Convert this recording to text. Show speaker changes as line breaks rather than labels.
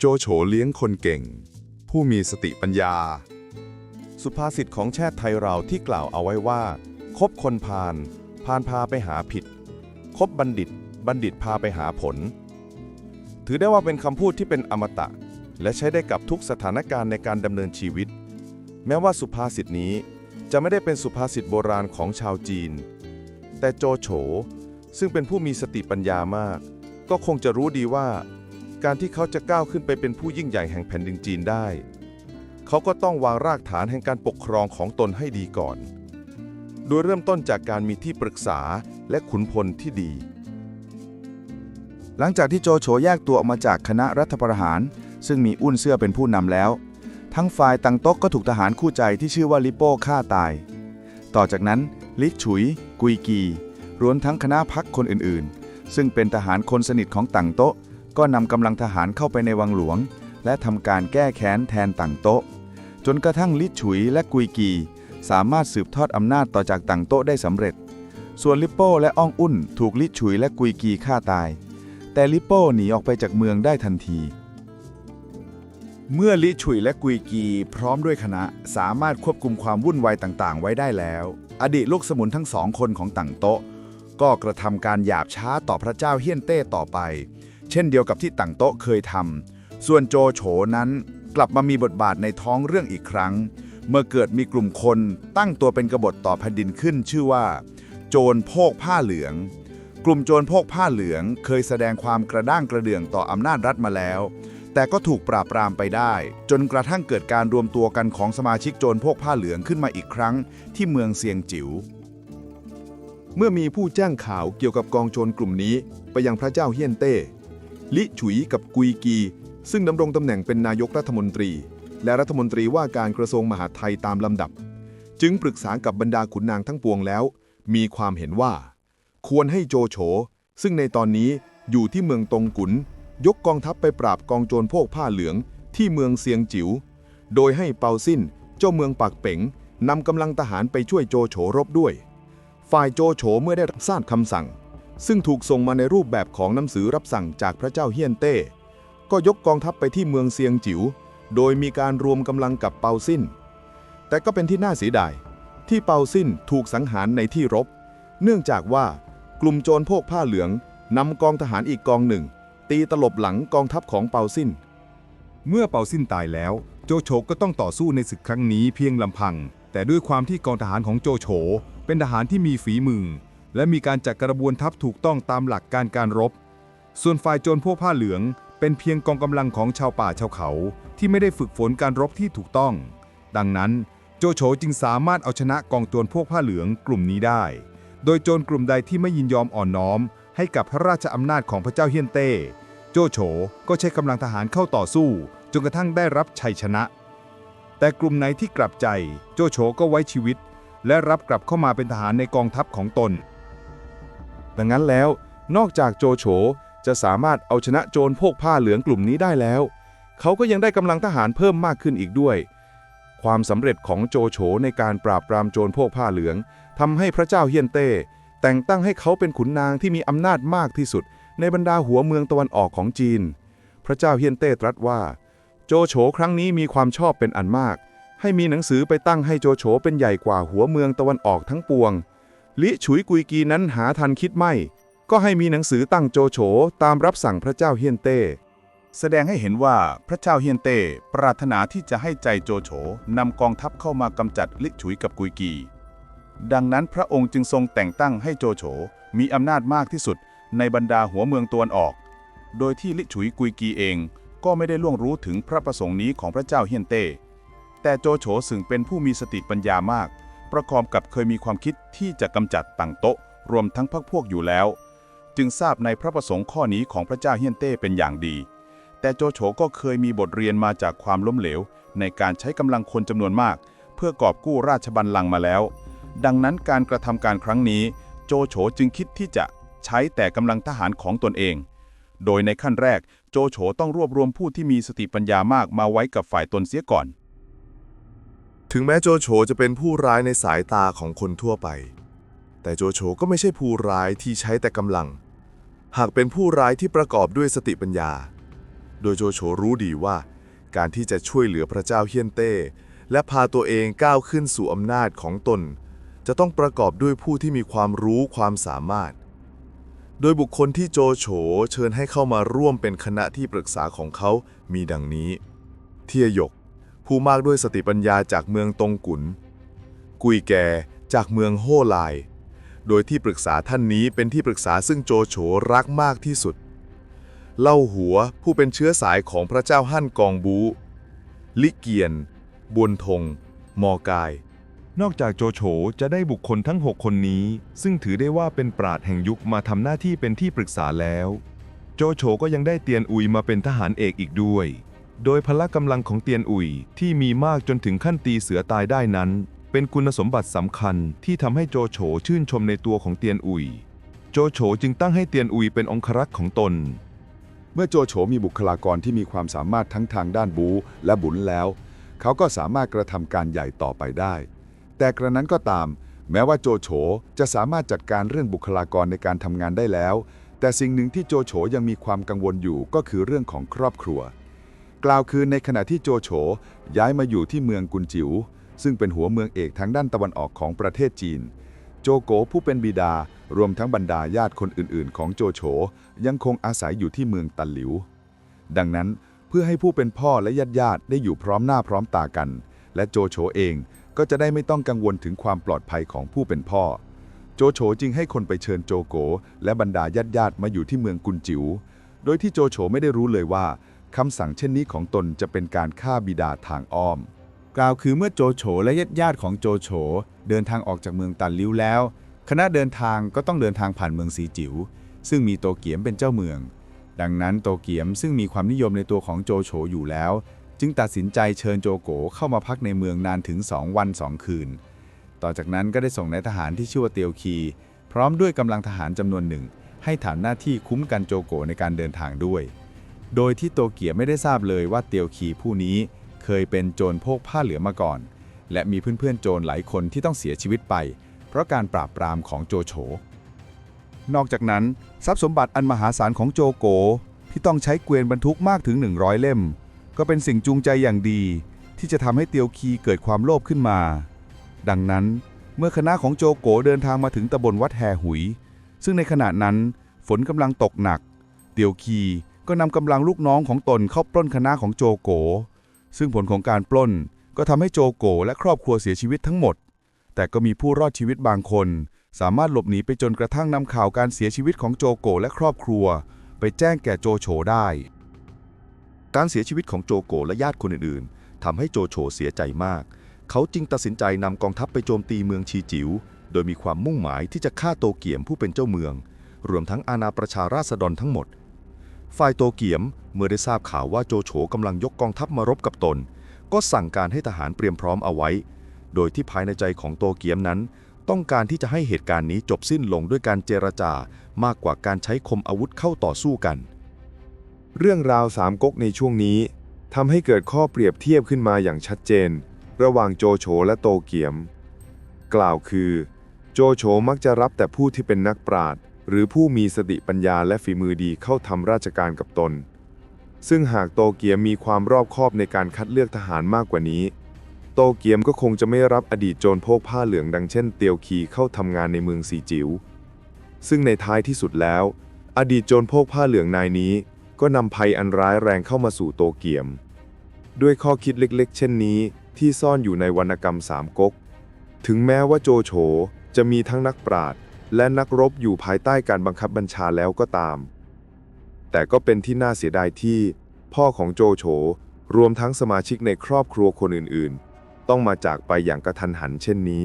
โจโฉเลี้ยงคนเก่ง ผู้มีสติปัญญา
สุภาษิตของแชาติไทยเราที่กล่าวเอาไว้ว่า คบคนพาลพาลพาไปหาผิด คบบัณฑิต บัณฑิตพาไปหาผล ถือได้ว่าเป็นคำพูดที่เป็นอมตะ และใช้ได้กับทุกสถานการณ์ในการดำเนินชีวิต แม้ว่าสุภาษิตนี้จะไม่ได้เป็นสุภาษิตโบราณของชาวจีน แต่โจโฉซึ่งเป็นผู้มีสติปัญญามาก ก็คงจะรู้ดีว่า การที่เขาจะก้าวขึ้นไปเป็นผู้ยิ่งใหญ่แห่งแผ่นดินจีนได้ เขาก็ต้องวางรากฐานแห่งการปกครองของตนให้ดีก่อน โดยเริ่มต้นจากการมีที่ปรึกษาและขุนพลที่ดี
หลังจากที่โจโฉแยกตัวออกมาจากคณะรัฐประหาร ซึ่งมีอุ้นเสื้อเป็นผู้นำแล้ว ทั้งฝ่ายตังโต๊กก็ถูกทหารคู่ใจที่ชื่อว่าลิโป้ฆ่าตาย ต่อจากนั้นลิฉุย กุยกี รวมทั้งคณะพักคนอื่นๆ ซึ่งเป็นทหารคนสนิทของตังโต๊ะ ก็นำกำลังทหารเข้าไปในวังหลวง และทำการแก้แค้นแทนตังโต๊ะ จนกระทั่งลิฉุยและกุยกี สามารถสืบทอดอำนาจต่อจากตังโต๊ะได้สำเร็จ ส่วนลิปโป้และอ้องอุ่นถูกลิฉุยและกุยกีฆ่าตาย แต่ลิปโป้หนีออกไปจากเมืองได้ทันที เมื่อลิฉุยและกุยกีพร้อมด้วยคณะสามารถควบคุมความวุ่นวายต่างๆ ไว้ได้แล้ว อดีตลูกสมุนทั้งสองคนของต่างโต๊ะ ก็กระทำการหยาบช้าต่อพระเจ้าเฮียนเต้ต่อไป เช่นเดียวกับที่ต่างโต๊ะเคยทำส่วนโจโฉนั้นกลับมามีบทบาทในท้องเรื่องอีกครั้ง เมื่อเกิดมีกลุ่มคนตั้งตัวเป็นกบฏต่อแผ่นดินขึ้นชื่อว่า โจรโพกผ้าเหลือง กลุ่มโจรโพกผ้าเหลืองเคยแสดงความกระด้างกระเดื่องต่ออำนาจรัฐมาแล้ว แต่ก็ถูกปราบปรามไปได้ จนกระทั่งเกิดการรวมตัวกันของสมาชิกโจรโพกผ้าเหลืองขึ้นมาอีกครั้ง ที่เมืองเซียงจิ๋ว
เมื่อมีผู้แจ้งข่าวเกี่ยวกับกองโจรกลุ่มนี้ ไปยังพระเจ้าเฮียนเต้ ลิฉุยกับกุยกี ซึ่งดำรงตำแหน่งเป็นนายกรัฐมนตรี และรัฐมนตรีว่าการกระทรวงมหาดไทยตามลำดับ จึงปรึกษากับบรรดาขุนนางทั้งปวงแล้ว มีความเห็นว่า ควรให้โจโฉซึ่งในตอนนี้อยู่ที่เมืองตงกุนยกกองทัพไปปราบกองโจรพวกผ้าเหลืองที่เมืองเซียงจิ๋วโดยให้เปาซินเจ้าเมืองปากเป๋งนำกำลังทหารไปช่วยโจโฉรบด้วย ฝ่ายโจโฉเมื่อได้รับทราบคำสั่ง ซึ่งถูกส่งมาในรูปแบบของหนังสือรับสั่งจากพระเจ้าเฮียนเต้ ก็ยกกองทัพไปที่เมืองเซียงจิ๋ว โดยมีการรวมกำลังกับเปาซินแต่ก็เป็นที่น่าเสียดาย ที่เปาซินถูกสังหารในที่รบ เนื่องจากว่ากลุ่มโจรพวกผ้าเหลืองนำกองทหารอีกกองหนึ่ง ตีตลบหลังกองทัพของเปาซิน
เมื่อเปาซินตายแล้ว โจโฉก็ต้องต่อสู้ในศึกครั้งนี้เพียงลำพัง แต่ด้วยความที่กองทหารของโจโฉเป็นทหารที่มีฝีมือ และมีการจัดกระบวนทัพถูกต้องตามหลักการการรบ ส่วนฝ่ายโจรพวกผ้าเหลือง เป็นเพียงกองกำลังของชาวป่าชาวเขา ที่ไม่ได้ฝึกฝนการรบที่ถูกต้อง ดังนั้นโจโฉจึงสามารถเอาชนะกองโจรพวกผ้าเหลืองกลุ่มนี้ได้ โดยโจรกลุ่มใดที่ไม่ยินยอมอ่อนน้อม ให้กับพระราชอำนาจของพระเจ้าเฮียนเต้ โจโฉก็ใช้กำลังทหารเข้าต่อสู้ จนกระทั่งได้รับชัยชนะ แต่กลุ่มไหนที่กลับใจ โจโฉก็ไว้ชีวิต และรับกลับเข้ามาเป็นทหารในกองทัพของตน
ดังนั้นแล้ว นอกจากโจโฉจะสามารถเอาชนะโจรพวกผ้าเหลืองกลุ่มนี้ได้แล้ว เขาก็ยังได้กำลังทหารเพิ่มมากขึ้นอีกด้วย ความสำเร็จของโจโฉในการปราบปรามโจรพวกผ้าเหลืองทำให้พระเจ้าเฮียนเต้แต่งตั้งให้เขาเป็นขุนนางที่มีอำนาจมากที่สุด ในบรรดาหัวเมืองตะวันออกของจีน พระเจ้าเฮียนเต้ตรัสว่า โจโฉครั้งนี้มีความชอบเป็นอันมาก ให้มีหนังสือไปตั้งให้โจโฉเป็นใหญ่กว่าหัวเมืองตะวันออกทั้งปวง ลิฉุยกุยกีนั้นหาทันคิดไม่ ก็ให้มีหนังสือตั้งโจโฉตามรับสั่งพระเจ้าเฮียนเต้
แสดงให้เห็นว่าพระเจ้าเฮียนเต้ปรารถนาที่จะให้ใจโจโฉนำกองทัพเข้ามากำจัดลิฉุยกับกุยกี ดังนั้นพระองค์จึงทรงแต่งตั้งให้โจโฉมีอำนาจมากที่สุดในบรรดาหัวเมืองตวนออก โดยที่ลิฉุยกุยกีเองก็ไม่ได้ล่วงรู้ถึงพระประสงค์นี้ของพระเจ้าเฮียนเต้ แต่โจโฉซึ่งเป็นผู้มีสติปัญญามาก ประกอบกับเคยมีความคิดที่จะกำจัดต่างโต๊ะ รวมทั้งพรรคพวกอยู่แล้ว จึงทราบในพระประสงค์ข้อนี้ของพระเจ้าเฮียนเต้เป็นอย่างดี แต่โจโฉก็เคยมีบทเรียนมาจากความล้มเหลว ในการใช้กำลังคนจำนวนมาก เพื่อกอบกู้ราชบัลลังก์มาแล้ว ดังนั้นการกระทำการครั้งนี้ โจโฉจึงคิดที่จะใช้แต่กำลังทหารของตนเอง โดยในขั้นแรกโจโฉต้องรวบรวมผู้ที่มีสติปัญญามากมาไว้กับฝ่ายตนเสียก่อน
ถึงแม้โจโฉจะเป็นผู้ร้ายในสายตาของคนทั่วไป แต่โจโฉก็ไม่ใช่ผู้ร้ายที่ใช้แต่กำลัง หากเป็นผู้ร้ายที่ประกอบด้วยสติปัญญา
โดยโจโฉรู้ดีว่า การที่จะช่วยเหลือพระเจ้าเฮียนเต้ และพาตัวเองก้าวขึ้นสู่อำนาจของตน จะต้องประกอบด้วยผู้ที่มีความรู้ความสามารถ โดยบุคคลที่โจโฉเชิญให้เข้ามาร่วมเป็นคณะที่ปรึกษาของเขามีดังนี้ เทียยก ผู้มากด้วยสติปัญญาจากเมืองตงกุน กุยแกจากเมืองโฮไลโดยที่ปรึกษาท่านนี้เป็นที่ปรึกษาซึ่งโจโฉรักมากที่สุด เล่าหัวผู้เป็นเชื้อสายของพระเจ้าฮั่นกองบู ลิเกียน บวนทง มอกาย
นอกจากโจโฉจะได้บุคคลทั้ง 6 คนนี้ ซึ่งถือได้ว่าเป็นปราดแห่งยุคมาทำหน้าที่เป็นที่ปรึกษาแล้ว โจโฉก็ยังได้เตียนอุยมาเป็นทหารเอกอีกด้วย โดยพละกำลังของเตียนอุ่ยที่มีมากจนถึงขั้นตีเสือตายได้นั้น เป็นคุณสมบัติสำคัญที่ทำให้โจโฉชื่นชมในตัวของเตียนอุ่ย โจโฉจึงตั้งให้เตียนอุ่ยเป็นองครักษ์ของตน
เมื่อโจโฉมีบุคลากรที่มีความสามารถทั้งทางด้านบูและบุญแล้ว เขาก็สามารถกระทำการใหญ่ต่อไปได้ แต่กระนั้นก็ตาม แม้ว่าโจโฉจะสามารถจัดการเรื่องบุคลากรในการทำงานได้แล้ว แต่สิ่งหนึ่งที่โจโฉยังมีความกังวลอยู่ก็คือเรื่องของครอบครัว กล่าวคือในขณะที่โจโฉย้ายมาอยู่ที่เมืองกุนจิว๋วซึ่งเป็นหัวเมืองเอกทางด้านตะวันออกของประเทศจีน โจโกผู้เป็นบิดารวมทั้งบรรดาญาติคนอื่น ๆ ของโจโฉยังคงอาศัยอยู่ที่เมืองตันหลิว ดังนั้นเพื่อให้ผู้เป็นพ่อและญาติญาติๆได้อยู่พร้อมหน้าพร้อมตากัน และโจโฉเองก็จะได้ไม่ต้องกังวลถึงความปลอดภัยของผู้เป็นพ่อ โจโฉจึงให้คนไปเชิญโจโกและบรรดาญาติญาติๆมาอยู่ที่เมืองกุนจิว๋วโดยที่โจโฉไม่ได้รู้เลยว่า คำสั่งเช่นนี้ของตนจะเป็นการฆ่าบิดาทางอ้อม
กล่าวคือเมื่อโจโฉและญาติญาติๆของโจโฉเดินทางออกจากเมืองตันลิ้วแล้ว คณะเดินทางก็ต้องเดินทางผ่านเมืองสีจิว๋วซึ่งมีโตเกียมเป็นเจ้าเมือง ดังนั้นโตเกียมซึ่งมีความนิยมในตัวของโจโฉอยู่แล้ว จึงตัดสินใจเชิญโจโกเข้ามาพักในเมืองนานถึง 2 วัน 2 คืน ต่อจากนั้นก็ได้ส่งนายทหารที่ชื่อว่าเตียวคี พร้อมด้วยกำลังทหารจำนวนหนึ่งให้ฐานหน้าที่คุ้มกันโจโกในการเดินทางด้วย โดยที่โตเกียไม่ได้ทราบเลยว่าเตียวคีผู้นี้เคยเป็นโจรโพกผ้าเหลืองมาก่อน และมีเพื่อนๆโจรหลายคนที่ต้องเสียชีวิตไป เพราะการปราบปรามของโจโฉ
นอกจากนั้น ทรัพย์สมบัติอันมหาศาลของโจโก ที่ต้องใช้เกวียนบรรทุกมากถึง 100 เล่ม ก็เป็นสิ่งจูงใจอย่างดี ที่จะทำให้เตียวคีเกิดความโลภขึ้นมา ดังนั้นเมื่อคณะของโจโกเดินทางมาถึงตำบลวัดแห่หุย ซึ่งในขณะนั้นฝนกำลังตกหนัก เตียวคี ก็นำกำลังลูกน้องของตนเข้าปล้นคณะของโจโก ซึ่งผลของการปล้นก็ทำให้โจโกและครอบครัวเสียชีวิตทั้งหมด แต่ก็มีผู้รอดชีวิตบางคน สามารถหลบหนีไปจนกระทั่งนำข่าวการเสียชีวิตของโจโกและครอบครัว ไปแจ้งแก่โจโฉได้
การเสียชีวิตของโจโกและญาติคนอื่นๆทำให้โจโฉเสียใจมาก เขาจึงตัดสินใจนำกองทัพไปโจมตีเมืองชีจิว๋วโดยมีความมุ่งหมายที่จะฆ่าโตเกียมผู้เป็นเจ้าเมือง รวมทั้งอาณาประชาราษฎรทั้งหมด ฝ่ายโตเกียมเมื่อได้ทราบข่าวว่าโจโฉกำลังยกกองทัพมารบกับตน ก็สั่งการให้ทหารเตรียมพร้อมเอาไว้ โดยที่ภายในใจของโตเกียมนั้น ต้องการที่จะให้เหตุการณ์นี้จบสิ้นลงด้วยการเจรจามากกว่าการใช้คมอาวุธเข้าต่อสู้กัน
เรื่องราวสามก๊กในช่วงนี้ทำให้เกิดข้อเปรียบเทียบขึ้นมาอย่างชัดเจน ระหว่างโจโฉและโตเกียม กล่าวคือ โจโฉมักจะรับแต่ผู้ที่เป็นนักปราชญ์ หรือผู้มีสติปัญญาและฝีมือดีเข้าทำราชการกับตน ซึ่งหากโตเกียมมีความรอบคอบในการคัดเลือกทหารมากกว่านี้ โตเกียมก็คงจะไม่รับอดีตโจรโพกผ้าเหลืองดังเช่น เตียวคีเข้าทำงานในเมืองสีจิว๋วซึ่งในท้ายที่สุดแล้ว อดีตโจรโพกผ้าเหลืองนายนี้ ก็นำภัยอันร้ายแรงเข้ามาสู่โตเกียม ด้วยข้อคิดเล็กๆ เช่นนี้ ที่ซ่อนอยู่ในวรรณกรรมสามก๊กถึงแม้ว่าโจโฉจะมีทั้งนักปราชญ์ และนักรบอยู่ภายใต้การบังคับบัญชาแล้วก็ตาม แต่ก็เป็นที่น่าเสียดายที่ พ่อของโจโฉรวมทั้งสมาชิกในครอบครัวคนอื่นๆ ต้องมาจากไปอย่างกระทันหันเช่นนี้